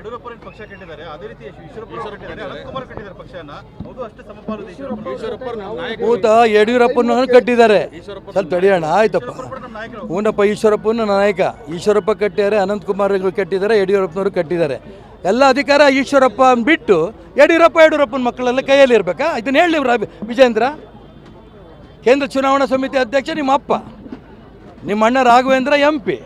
ಹೇಳುದು ಪಕ್ಷ ಕಟ್ಟಿದ್ದಾರೆ. ಅದೇ ರೀತಿ ಯಡಿಯೂರಪ್ಪನ ಕಟ್ಟಿದ್ದಾರೆ. ಸ್ವಲ್ಪ ತಡೆಯೋಣ ಆಯ್ತಪ್ಪ. ಹೂನಪ್ಪ ಈಶ್ವರಪ್ಪನ ನಾಯಕ. ಈಶ್ವರಪ್ಪ ಕಟ್ಟಿದ್ದಾರೆ ಅನಂತಕುಮಾರ್ ಕಟ್ಟಿದ್ದಾರೆ ಯಡಿಯೂರಪ್ಪನವರು ಕಟ್ಟಿದ್ದಾರೆ. ಎಲ್ಲ ಅಧಿಕಾರ ಈಶ್ವರಪ್ಪ ಬಿಟ್ಟು ಯಡಿಯೂರಪ್ಪ ಯಡಿಯೂರಪ್ಪನ ಮಕ್ಕಳೆಲ್ಲ ಕೈಯಲ್ಲಿ ಇರಬೇಕಾ ಇದನ್ನ ಹೇಳಿ ವಿಜೇಂದ್ರ. ಕೇಂದ್ರ ಚುನಾವಣಾ ಸಮಿತಿ ಅಧ್ಯಕ್ಷ ನಿಮ್ಮ ಅಪ್ಪ ನಿಮ್ಮ ಅಣ್ಣ ರಾಘವೇಂದ್ರ ಎಂ ಪಿ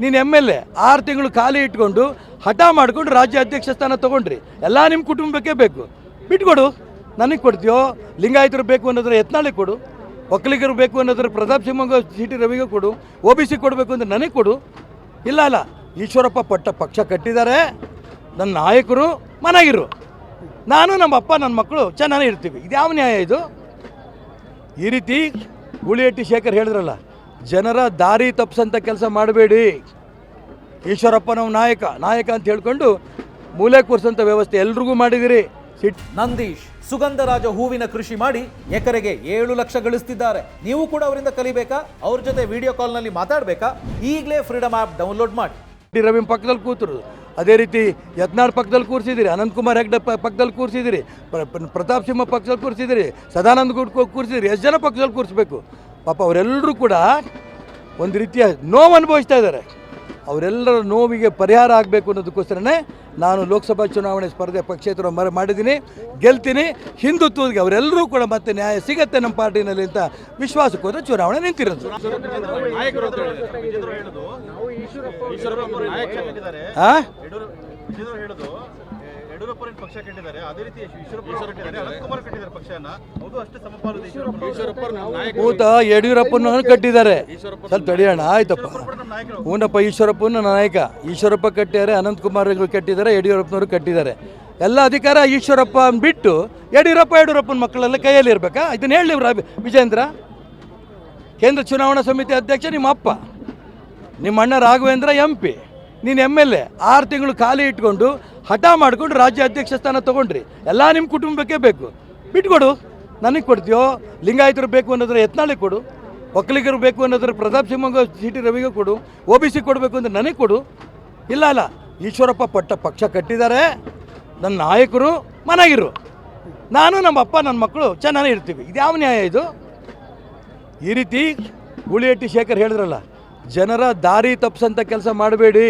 ನೀನು ಎಂ ಎಲ್ ಎ ಆರು ತಿಂಗಳು ಖಾಲಿ ಇಟ್ಕೊಂಡು ಹಠ ಮಾಡ್ಕೊಂಡು ರಾಜ್ಯ ಅಧ್ಯಕ್ಷ ಸ್ಥಾನ ತೊಗೊಂಡ್ರಿ. ಎಲ್ಲ ನಿಮ್ಮ ಕುಟುಂಬಕ್ಕೆ ಬೇಕು. ಬಿಟ್ಕೊಡು. ನನಗೆ ಕೊಡ್ತೀಯೋ? ಲಿಂಗಾಯತರು ಬೇಕು ಅನ್ನೋದ್ರ ಯತ್ನಾಳಿಗೆ ಕೊಡು. ಒಕ್ಕಲಿಗರು ಬೇಕು ಅನ್ನೋದ್ರ ಪ್ರತಾಪ್ ಸಿಂಹ ಸಿ ಟಿ ರವಿಗೆ ಕೊಡು. ಒ ಬಿ ಸಿ ಕೊಡಬೇಕು ಅಂದರೆ ನನಗೆ ಕೊಡು. ಇಲ್ಲ ಅಲ್ಲ, ಈಶ್ವರಪ್ಪ ಪಟ್ಟ ಪಕ್ಷ ಕಟ್ಟಿದ್ದಾರೆ ನನ್ನ ನಾಯಕರು ಮನೆಗಿರು. ನಾನು ನಮ್ಮ ಅಪ್ಪ ನನ್ನ ಮಕ್ಕಳು ಚೆನ್ನಾಗಿ ಇರ್ತೀವಿ. ಇದು ಯಾವ ನ್ಯಾಯ ಇದು? ಈ ರೀತಿ ಗೂಳಿಹಟ್ಟಿ ಶೇಖರ್ ಹೇಳಿದ್ರಲ್ಲ, ಜನರ ದಾರಿ ತಪ್ಪಿಸಂಥ ಕೆಲಸ ಮಾಡಬೇಡಿ. ಈಶ್ವರಪ್ಪನವ್ ನಾಯಕ ನಾಯಕ ಅಂತ ಹೇಳ್ಕೊಂಡು ಮೂಲೆ ಕೂರಿಸಂಥ ವ್ಯವಸ್ಥೆ ಎಲ್ರಿಗೂ ಮಾಡಿದಿರಿ. ಸಿಟ್ ನಂದೀಶ್, ಸುಗಂಧರಾಜ ಹೂವಿನ ಕೃಷಿ ಮಾಡಿ ಎಕರೆಗೆ ಏಳು ಲಕ್ಷ ಗಳಿಸ್ತಿದ್ದಾರೆ. ನೀವು ಕೂಡ ಅವರಿಂದ ಕಲಿಬೇಕಾ? ಅವ್ರ ಜೊತೆ ವಿಡಿಯೋ ಕಾಲ್ನಲ್ಲಿ ಮಾತಾಡಬೇಕಾ? ಈಗಲೇ ಫ್ರೀಡಮ್ ಆ್ಯಪ್ ಡೌನ್ಲೋಡ್ ಮಾಡಿ. ರವಿ ಪಕ್ಕದಲ್ಲಿ ಕೂತರು. ಅದೇ ರೀತಿ ಯತ್ನಾಳ್ ಪಕ್ಕದಲ್ಲಿ ಕೂರಿಸಿದಿರಿ ಅನಂತಕುಮಾರ್ ಹೆಗ್ಡೆ ಪಕ್ಕದಲ್ಲಿ ಕೂರಿಸಿದಿರಿ ಪ್ರತಾಪ್ ಸಿಂಹ ಪಕ್ಕದಲ್ಲಿ ಕೂರಿಸಿದಿರಿ, ಸದಾನಂದ ಗುಡ್ ಕೂರಿಸಿದಿರಿ, ಎಷ್ಟು ಜನ ಪಕ್ಕದಲ್ಲಿ ಕೂರಿಸ್ಬೇಕು? ಪಾಪ ಅವರೆಲ್ಲರೂ ಕೂಡ ಒಂದು ರೀತಿಯ ನೋವು ಅನುಭವಿಸ್ತಾ ಇದ್ದಾರೆ. ಅವರೆಲ್ಲರ ನೋವಿಗೆ ಪರಿಹಾರ ಆಗಬೇಕು ಅನ್ನೋದಕ್ಕೋಸ್ಕರನೇ ನಾನು ಲೋಕಸಭಾ ಚುನಾವಣೆ ಸ್ಪರ್ಧೆ ಪಕ್ಷೇತರ ಮರ ಮಾಡಿದ್ದೀನಿ ಗೆಲ್ತೀನಿ. ಹಿಂದುತ್ವಕ್ಕೆ ಅವರೆಲ್ಲರೂ ಕೂಡ ಮತ್ತೆ ನ್ಯಾಯ ಸಿಗತ್ತೆ ನಮ್ಮ ಪಾರ್ಟಿನಲ್ಲಿ ಅಂತ ವಿಶ್ವಾಸಕ್ಕೋದ್ರೆ ಚುನಾವಣೆ ನಿಂತಿರೋದು. ನಾಯಕರು ಅವರು ಪಕ್ಷ ಕಟ್ಟಿದ್ದಾರೆ? ಅದೇ ರೀತಿ ಈಶ್ವರಪ್ಪ ಕಟ್ಟಿದ್ದಾರೆ. ಪಕ್ಷನ. ಹೌದು ಅಷ್ಟೇ ಸಮಪಾಲು ಭೂತ ಯಡಿಯೂರಪ್ಪನ ಕಟ್ಟಿದ್ದಾರೆ. ಸ್ವಲ್ಪ ತಡೆಯೋಣ ಆಯ್ತಪ್ಪ. ಹೂನಪ್ಪ ಈಶ್ವರಪ್ಪನ ನಾಯಕ. ಈಶ್ವರಪ್ಪ ಕಟ್ಟಿದ್ದಾರೆ ಅನಂತಕುಮಾರ್ ಕಟ್ಟಿದ್ದಾರೆ ಯಡಿಯೂರಪ್ಪನವರು ಕಟ್ಟಿದ್ದಾರೆ. ಎಲ್ಲ ಅಧಿಕಾರ ಈಶ್ವರಪ್ಪ ಬಿಟ್ಟು ಯಡಿಯೂರಪ್ಪ ಯಡಿಯೂರಪ್ಪನ ಮಕ್ಕಳೆಲ್ಲ ಕೈಯಲ್ಲಿ ಇರಬೇಕಾ? ಇದನ್ನ ಹೇಳಿ ವಿಜೇಂದ್ರ ಕೇಂದ್ರ ಚುನಾವಣಾ ಸಮಿತಿ ಅಧ್ಯಕ್ಷ ನಿಮ್ಮ ಅಪ್ಪ ನಿಮ್ಮ ಅಣ್ಣ ರಾಘವೇಂದ್ರ ಎಂ ಪಿ ನೀನು ಎಂ ಎಲ್ ಎ. ಆರು ತಿಂಗಳು ಖಾಲಿ ಇಟ್ಕೊಂಡು ಹಠ ಮಾಡ್ಕೊಂಡು ರಾಜ್ಯ ಅಧ್ಯಕ್ಷ ಸ್ಥಾನ ತಗೊಂಡ್ರಿ. ಎಲ್ಲ ನಿಮ್ಮ ಕುಟುಂಬಕ್ಕೆ ಬೇಕು. ಬಿಟ್ಕೊಡು. ನನಗೆ ಕೊಡ್ತೀಯೋ? ಲಿಂಗಾಯತರು ಬೇಕು ಅನ್ನೋದ್ರ ಯತ್ನಾಳಿಗೆ ಕೊಡು. ಒಕ್ಕಲಿಗರು ಬೇಕು ಅನ್ನೋದ್ರ ಪ್ರತಾಪ್ ಸಿಂಹ ಸಿ ಟಿ ರವಿಗೆ ಕೊಡು. ಒ ಬಿ ಸಿ ಕೊಡಬೇಕು ಅಂದರೆ ನನಗೆ ಕೊಡು. ಇಲ್ಲ ಅಲ್ಲ, ಈಶ್ವರಪ್ಪ ಪಟ್ಟ ಪಕ್ಷ ಕಟ್ಟಿದ್ದಾರೆ ನನ್ನ ನಾಯಕರು ಮನೆಗಿರು. ನಾನು ನಮ್ಮ ಅಪ್ಪ ನನ್ನ ಮಕ್ಕಳು ಚೆನ್ನಾಗಿ ಇರ್ತೀವಿ. ಇದು ಯಾವ ನ್ಯಾಯ ಇದು? ಈ ರೀತಿ ಗೂಳಿಹಟ್ಟಿ ಶೇಖರ್ ಹೇಳಿದ್ರಲ್ಲ, ಜನರ ದಾರಿ ತಪ್ಪಿಸಂಥ ಕೆಲಸ ಮಾಡಬೇಡಿ.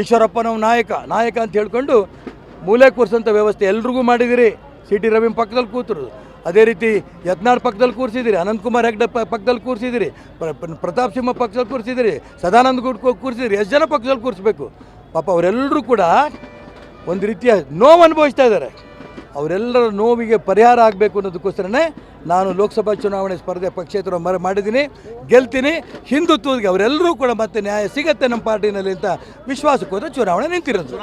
ಈಶ್ವರಪ್ಪ ನಾವು ನಾಯಕ ನಾಯಕ ಅಂತ ಹೇಳ್ಕೊಂಡು ಮೂಲೆ ಕೂರಿಸೋಂಥ ವ್ಯವಸ್ಥೆ ಎಲ್ರಿಗೂ ಮಾಡಿದಿರಿ. ಸಿ ಟಿ ರವಿ ಪಕ್ಕದಲ್ಲಿ ಕೂತರು. ಅದೇ ರೀತಿ ಯತ್ನಾಳ್ ಪಕ್ಕದಲ್ಲಿ ಕೂರಿಸಿದಿರಿ, ಅನಂತಕುಮಾರ್ ಹೆಗ್ಡೆ ಪಕ್ಕದಲ್ಲಿ ಕೂರಿಸಿದಿರಿ ಪ್ರತಾಪ್ ಸಿಂಹ ಪಕ್ಕದಲ್ಲಿ ಕೂರಿಸಿದಿರಿ, ಸದಾನಂದ ಗುಡ್ ಕೂರಿಸಿದಿರಿ, ಎಷ್ಟು ಜನ ಪಕ್ಕದಲ್ಲಿ ಕೂರಿಸ್ಬೇಕು? ಪಾಪ ಅವರೆಲ್ಲರೂ ಕೂಡ ಒಂದು ರೀತಿಯ ನೋವು ಅನುಭವಿಸ್ತಾ ಇದ್ದಾರೆ. ಅವರೆಲ್ಲರ ನೋವಿಗೆ ಪರಿಹಾರ ಆಗಬೇಕು ಅನ್ನೋದಕ್ಕೋಸ್ಕರನೇ ನಾನು ಲೋಕಸಭಾ ಚುನಾವಣೆ ಸ್ಪರ್ಧೆ ಪಕ್ಷೇತರ ಮರ ಮಾಡಿದ್ದೀನಿ, ಗೆಲ್ತೀನಿ. ಹಿಂದುತ್ವಕ್ಕೆ ಅವರೆಲ್ಲರೂ ಕೂಡ ಮತ್ತೆ ನ್ಯಾಯ ಸಿಗತ್ತೆ ನಮ್ಮ ಪಾರ್ಟಿನಲ್ಲಿ ಅಂತ ವಿಶ್ವಾಸಕ್ಕೋದ್ರೆ ಚುನಾವಣೆ ನಿಂತಿರೋದು.